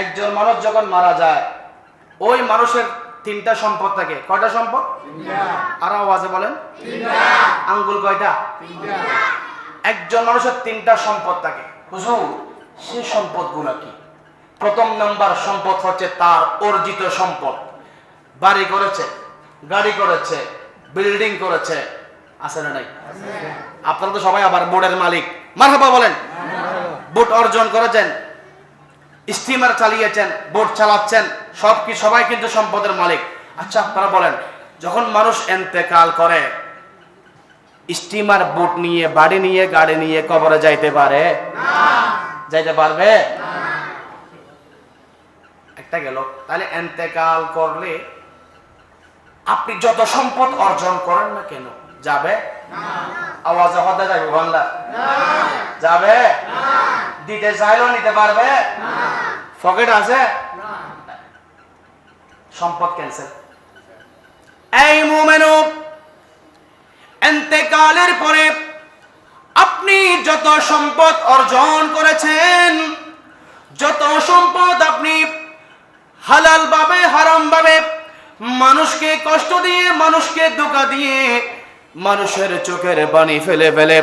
একজন মানুষ যখন মারা যায় ওই মানুষের তিনটা সম্পদ থাকে। কয়টা সম্পদ? আর আওয়াজে বলেন। আঙ্গুল কয়টা? একজন মানুষের তিনটা সম্পদ থাকে। হুজুর সে সম্পদগুলো কি? প্রথম নাম্বার সম্পদ হচ্ছে তার অর্জিত সম্পদ। বাড়ি করেছে গাড়ি করেছে বিল্ডিং করেছে। আছে না নাই? আপনারা তো সবাই আবার বোর্ডের মালিক। মারহাবা বলেন। বোট অর্জন করেছেন। স্টিমার চালিয়েছেন বোট চালাচ্ছেন সব কি সবাই কিন্তু সম্পদের মালিক। আচ্ছা আপনারা বলেন যখন মানুষ এন্তেকাল করে স্টিমার বোট নিয়ে বাড়ি নিয়ে গাড়ি নিয়ে কবরে যাইতে পারে? যাইতে পারবে? একটা গেল তাহলে এন্তেকাল করলে আপনি যত সম্পদ অর্জন করেন না কেন যাবে? আওয়াজ হতে যাবে বাংলা যাবে? দিতে চাইলেও নিতে পারবে? পকেট আছে? সম্পদ ক্যান্সেল এই মোমেনু, এন্তেকালের পরে আপনি যত সম্পদ অর্জন করেছেন, যত সম্পদ আপনি হালাল ভাবে, হারাম ভাবে, মানুষকে কষ্ট দিয়ে, মানুষকে ধোকা দিয়ে মানুষের চোখের পানি ফেলে ফেলে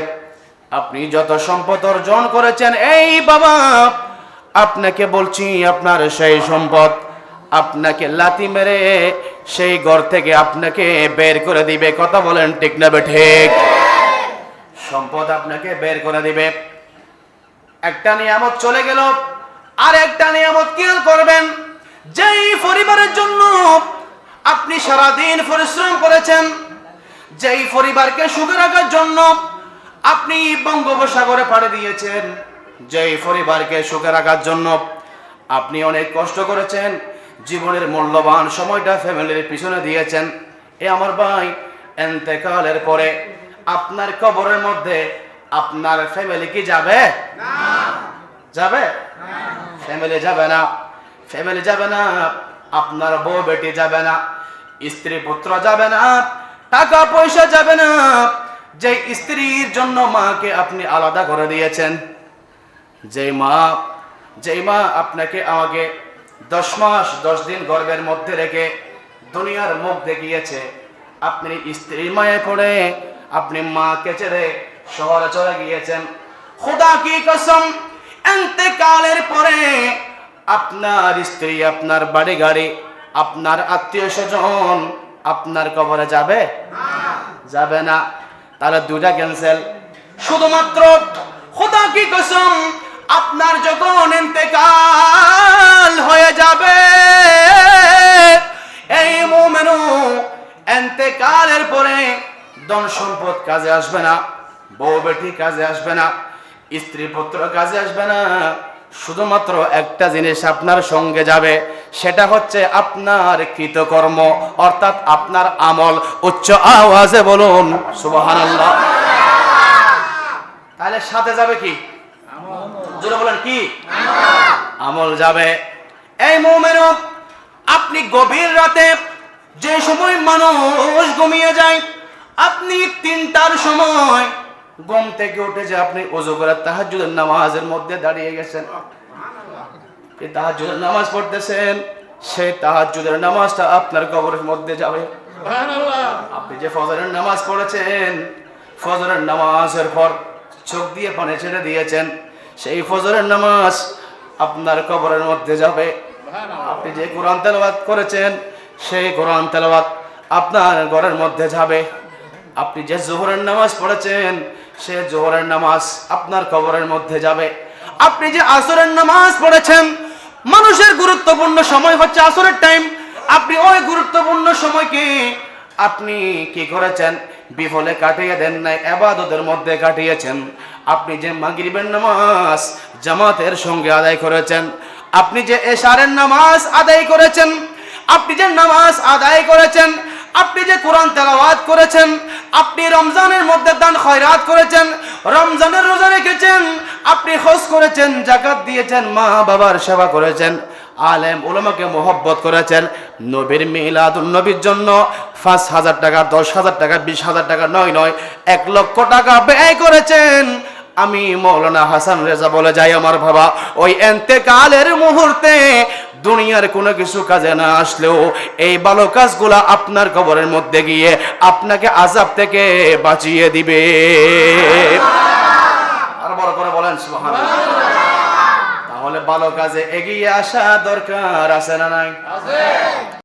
আপনি যত সম্পদ অর্জন করেছেন, এই বাবা আপনাকে বলছি, আপনার সেই সম্পদ আপনাকে লাতি মেরে সেই ঘর থেকে আপনাকে বের করে দিবে। কথা বলেন ঠিক না ঠিক? সম্পদ আপনাকে বের করে দিবে। একটা নিয়ামত চলে গেল, আর একটা নিয়ামত কি করবেন? যেই পরিবারের জন্য আপনি সারাদিন পরিশ্রম করেছেন, যেই পরিবারকে সুখে রাখার জন্য আপনি বঙ্গোপসাগরে পাড়ি দিয়েছেন যেই পরিবারকে সুখে রাখার জন্য আপনি অনেক কষ্ট করেছেন জীবনের মূল্যবান সময়টা ফ্যামিলির পিছনে দিয়েছেন। এ আমার ভাই এন্তেকালের পরে আপনার কবরের মধ্যে আপনার ফ্যামিলি কি যাবে? যাবে? ফ্যামিলি যাবে না। ফ্যামিলি যাবে না আপনার বউ বেটি যাবে না স্ত্রী পুত্র যাবে না টাকা পয়সা যাবে না। যে স্ত্রীর জন্য মাকে আপনি আলাদা করে দিয়েছেন। যেই মা যেই মা আপনাকে আমাকে দশ মাস, দশ দিন গর্ভের মধ্যে রেখে দুনিয়ার মুখ দেখিয়েছে, আপনি স্ত্রী মায়ে পড়ে, আপনি মাকে ছেড়ে শহরে চলে গিয়েছেন। খুদা কি কসম, এন্তেকালের পরে আপনার স্ত্রী, আপনার বাড়ি গাড়ি আপনার আত্মীয় স্বজন আপনার কবরে যাবে? যাবে না। তাহলে দুটা ক্যান্সেল শুধুমাত্র খোদা কি কসম আপনার যখন ইন্তেকাল হয়ে যাবে, এই মোমেনু এন্তেকালের পরে ধন সম্পদ কাজে আসবে না, বউ বেটি কাজে আসবে না, স্ত্রী পুত্র কাজে আসবে না। শুধুমাত্র একটা জিনিস আপনার সঙ্গে যাবে, সেটা হচ্ছে আপনার কৃতকর্ম, অর্থাৎ আপনার আমল। উচ্চ আওয়াজে বলুন, সুবহানাল্লাহ। তাহলে সাথে যাবে কি? জোরে বলেন কি? আমল যাবে। এই মোমেন আপনি গভীর রাতে যে সময় মানুষ ঘুমিয়ে যায় আপনি তিনটার সময় গম থেকে উঠে যে আপনি ওজু করে তাহাজ্জুদের নামাজের মধ্যে দাঁড়িয়ে গেছেন। এই তাহাজ্জুদের নামাজ পড়তেছেন? সেই তাহাজ্জুদের নামাজটা আপনার কবরের মধ্যে যাবে। আপনি যে ফজরের নামাজ পড়েছেন ফজরের নামাজের পর চোখ দিয়ে পানি ছেড়ে দিয়েছেন। সেই ফজরের নামাজ আপনার কবরের মধ্যে যাবে। আপনি যে কোরআন তেলাওয়াত করেছেন, সেই কোরআন তেলাওয়াত আপনার ঘরের মধ্যে যাবে। আপনি যে জোহরের নামাজ পড়েছেন, সে জোহরের নামাজ আপনার কবরের মধ্যে যাবে। আপনি যে আসরের নামাজ পড়েছেন, মানুষের গুরুত্বপূর্ণ সময় হচ্ছে আসরের টাইম আপনি ওই গুরুত্বপূর্ণ সময়কে আপনি কি করেছেন? বিফলে কাটিয়ে দেন নাই, এবাদতের মধ্যে কাটিয়েছেন। আপনি যে মাগরিবের নামাজ জামাতের সঙ্গে আদায় করেছেন, আপনি যে এশারের নামাজ আদায় করেছেন, আপনি যে নামাজ আদায় করেছেন, আপনি যে কোরআন তেলাওয়াত করেছেন, আপনি রমজানের মধ্যে দান খয়রাত করেছেন, রমজানের রোজা রেখেছেন, আপনি হজ করেছেন, জাকাত দিয়েছেন মা বাবার সেবা করেছেন। আলেম উলামাকে মোহব্বত করেছেন। নবীর মিলাদুল নবীর জন্য পাঁচ হাজার টাকা, দশ হাজার টাকা, বিশ হাজার টাকা, নয় নয়, এক লক্ষ টাকা ব্যয় করেছেন। আমি মৌলানা হাসান রেজা বলে যাই আমার বাবা, ওই এন্তেকালের মুহূর্তে দুনিয়ার কোনো কিছু কাজে না আসলেও এই ভালো কাজগুলা আপনার কবরের মধ্যে গিয়ে আপনাকে আজাব থেকে বাঁচিয়ে দিবে। আর বড় করে বলেন, সুবহানাল্লাহ। তাহলে ভালো কাজে এগিয়ে আসা দরকার আছে না নাই?